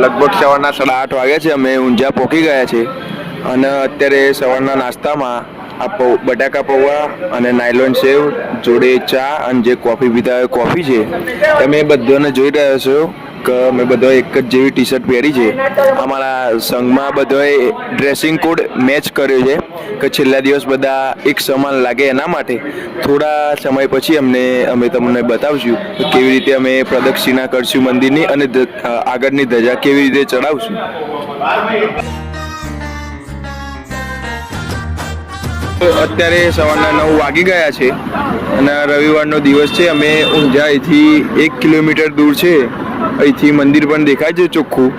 લગભગ સવારના સાડા આઠ વાગ્યા છે, અમે ઊંઝા પહોંચી ગયા છે અને અત્યારે સવારના નાસ્તામાં આ બટાકા પૌવા અને નાયલોન સેવ, જોડે ચા અને જે કોફી પીતા હોય, કોફી છે. તમે બધાને જોઈ રહ્યા છો. કે મેં બધા એક જ જેવી ટી શર્ટ પહેરી છે. અમારા સંઘમાં બધાએ ડ્રેસિંગ કોડ મેચ કર્યો છે કે છેલ્લા દિવસ બધા એક સમાન લાગે એના માટે. થોડા સમય પછી અમને, અમે તમને બતાવશું કેવી રીતે અમે પ્રદક્ષિણા કરશું મંદિરની અને આગળની ધજા કેવી રીતે ચડાવશું. અત્યારે સવારના નવ વાગી ગયા છે અને રવિવારનો દિવસ છે. અમે ઊંઝા અહીંથી એક કિલોમીટર દૂર છે. અહીંથી મંદિર પણ દેખાય છે ચોખ્ખું.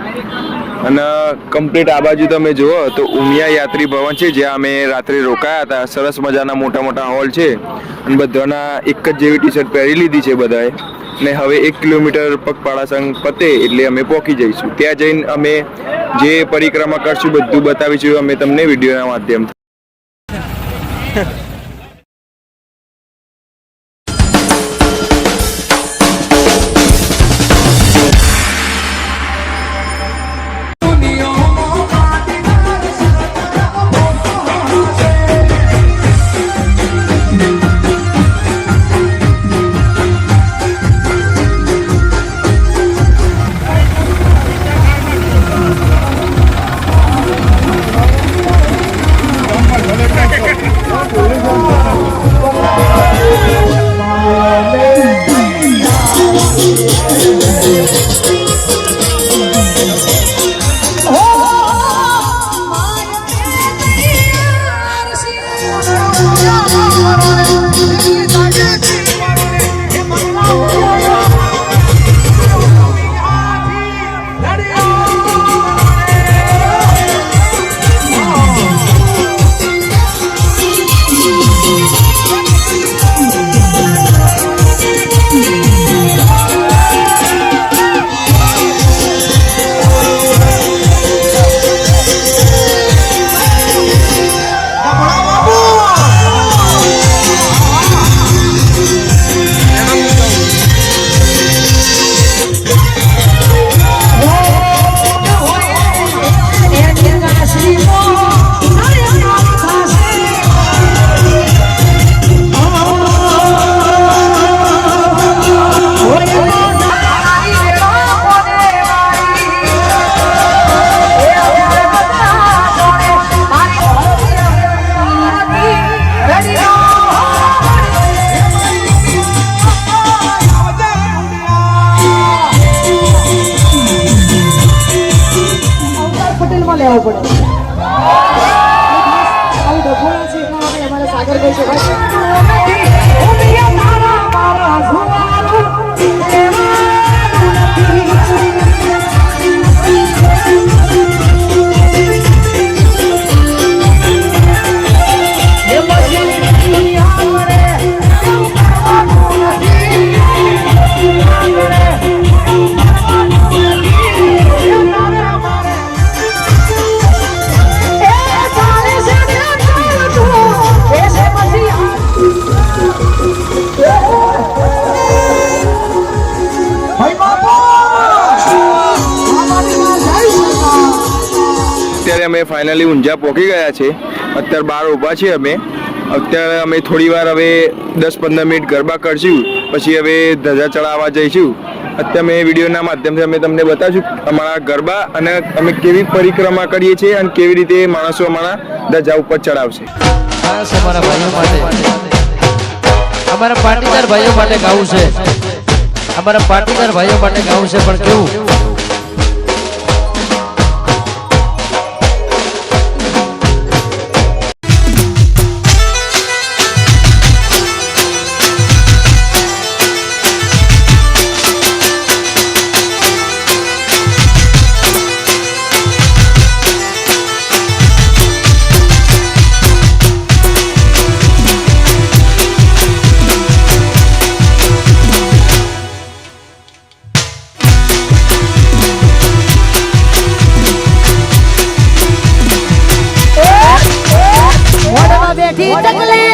અને કમ્પ્લીટ આ બાજુ તમે જુઓ તો ઉમિયા યાત્રી ભવન છે, જ્યાં અમે રાત્રે રોકાયા હતા. સરસ મજાના મોટા મોટા હોલ છે અને બધાના એક જ જેવી ટી શર્ટ પહેરી લીધી છે બધાએ. ને હવે એક કિલોમીટર પગપાળા સંઘ પતે એટલે અમે પહોંચી જઈશું. ત્યાં જઈને અમે જે પરિક્રમા કરશું બધું બતાવીશું. અમે તમને વિડીયોના માધ્યમથી. પટેલમાં લેવો પડે. આવું ડફોડા છે એટલા માટે અમારે સાગરભાઈ છે. ફાઇનલી ઊંઝા પહોંચી ગયા છે. અત્યારે બહાર ઊભા છીએ અમે. અત્યારે અમે થોડી વાર હવે દસ પંદર મિનિટ ગરબા કરશું, પછી હવે ધજા ચડાવવા જઈશું. અત્યારે અમે વિડીયોના માધ્યમથી અમે તમને બતાવશું, અમારા ગરબા અને અમે કેવી પરિક્રમા કરીએ છીએ અને કેવી રીતે માણસો અમારા ધજા ઉપર ચડાવશે. અમારા પાટીદાર ભાઈઓ માટે ગાવું છે. અમારા પાટીદાર ભાઈઓ માટે ગાવું છે, પણ કેવું? बैठी जंगले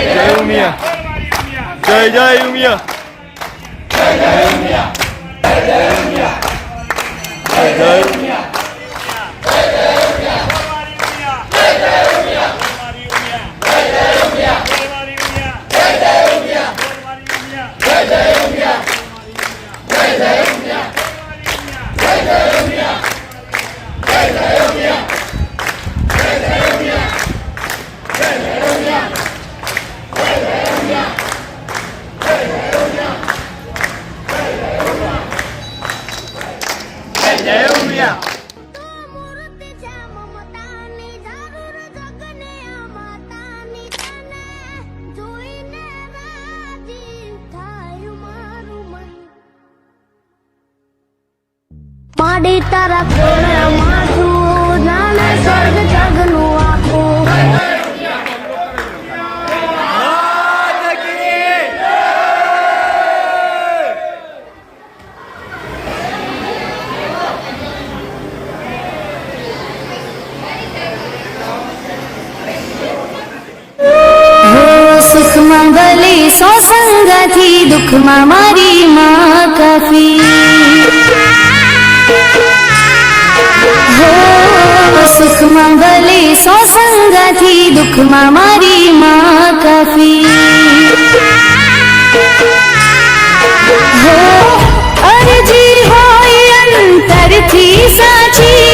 જય ઉમિયા. જય જય ઉમિયા. મૂર્તિच्या માડી તારા કોણે માથું જાણે સ્વર્ગ જગનું આખું. સુખમાં ભલે સો સંગથી દુઃખમાં મારી માં કફી. સુખમાં ભલે સો સંગાથી દુઃખમાં મારી માં કફી. હો અરજી હોય અંતરથી સાચી.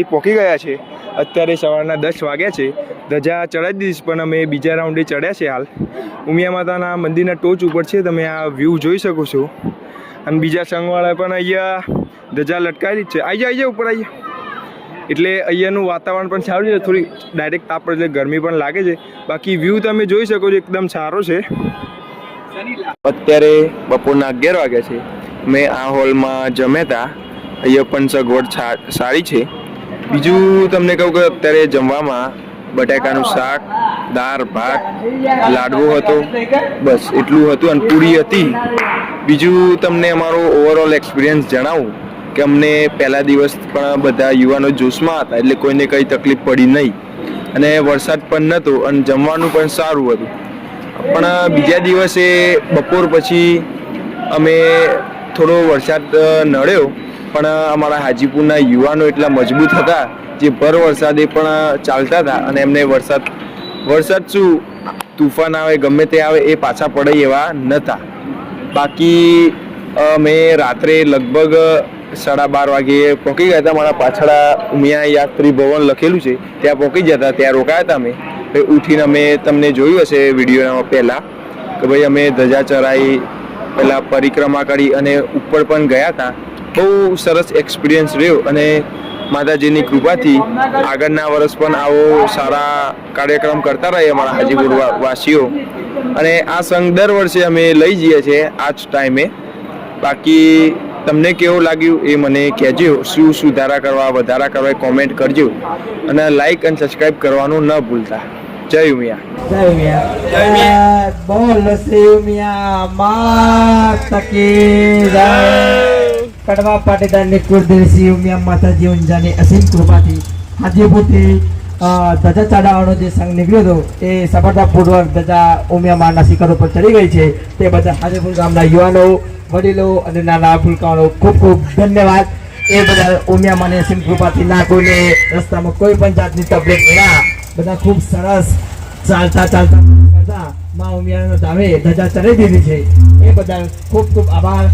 ફાઇનલી પહોંચી ગયા છે. અત્યારે સવારના દસ વાગ્યા છે. ધજા ચડાવી દીધી પણ અમે બીજા રાઉન્ડે ચડ્યા છે હાલ. ઉમિયા માતાના મંદિરના ટોચ ઉપર છે, તમે આ વ્યૂ જોઈ શકો છો. અને બીજા સંઘવાળા પણ અહીંયા ધજા લટકાવી જ છે. આવી જાય ઉપર આવી એટલે અહીંયાનું વાતાવરણ પણ સારું છે, થોડી ડાયરેક્ટ તાપ પડે એટલે ગરમી પણ લાગે છે. બાકી વ્યૂ તમે જોઈ શકો છો, એકદમ સારો છે. અત્યારે બપોરના અગિયાર વાગ્યા છે. મેં આ હોલમાં જમ્યા હતા. અહીંયા પણ સગવડ સારી છે. બીજું તમને કહું કે અત્યારે જમવામાં બટાકાનું શાક દાળ ભાત લાડવો હતો. બસ એટલું હતું અને પૂરી હતી. બીજું તમને અમારો ઓવરઓલ એક્સપિરિયન્સ જણાવું કે અમને પહેલા દિવસ પણ બધા યુવાનો જોશમાં હતા એટલે કોઈને કંઈ તકલીફ પડી નહીં. અને વરસાદ પણ નહોતો અને જમવાનું પણ સારું હતું. પણ બીજા દિવસે બપોર પછી અમે થોડો વરસાદ નડ્યો. પણ અમારા હાજીપુરના યુવાનો એટલા મજબૂત હતા જે ભર વરસાદે પણ ચાલતા હતા અને એમને વરસાદ વરસાદ શું, તુફાન આવે, ગમે તે આવે એ પાછા પડે એવા નહોતા બાકી અમે રાત્રે લગભગ સાડા બાર વાગે પહોંચી ગયા હતા, મારા પાછળ ઉમિયા યાત્રી ભવન લખેલું છે, ત્યાં પહોંચી ગયા હતા, ત્યાં રોકાયા હતા અમે. ઉઠીને અમે તમને જોયું હશે વિડીયોમાં પહેલાં, કે ભાઈ અમે ધજા ચરાઈ પહેલાં પરિક્રમા કરી અને ઉપર પણ ગયા હતા. બહુ સરસ એક્સપિરિયન્સ રહ્યો અને માતાજીની કૃપાથી આગળના વર્ષ પણ આવો સારા કાર્યક્રમ કરતા રહીએ અમારા હાજીપુર વાસીઓ. અને આ સંઘ દર વર્ષે અમે લઈ જઈએ છીએ આ જ ટાઈમે. બાકી તમને કેવું લાગ્યું એ મને કહેજો. શું સુધારા કરવા વધારા કરવા કોમેન્ટ કરજો. અને લાઈક અને સબસ્ક્રાઈબ કરવાનું ન ભૂલતા. જય ઉમિયા. જય ઉમિયા. જય ઉમિયા. બોલ શ્રી ઉમિયા મા કી જય. કડવા પાટીદારની કુળદેવી ઉમિયા માતાજી ઊંઝાની અસીમ કૃપાથી હાજીપુરથી ધજા ચડાવવાનો જે સંઘ નીકળ્યો હતો, એ સફળતાપૂર્વક ધજા ઉમિયા માના શિખર ઉપર ચડી ગઈ છે. તે બધા હાજીપુર ગામના યુવાનો, વડીલો અને નાના ફૂલકાઓનો ખૂબ ખૂબ ધન્યવાદ. એ બધા ઉમિયા માની અસીમ કૃપાથી ના કોઈને રસ્તામાં કોઈ પણ જાતની તકલીફ વિના બધા ખૂબ સરસ ચાલતા ચાલતા મા ઉમિયાનો ધામે ધજા ચડાવી દીધી છે. એ બધા ખૂબ ખૂબ આભાર.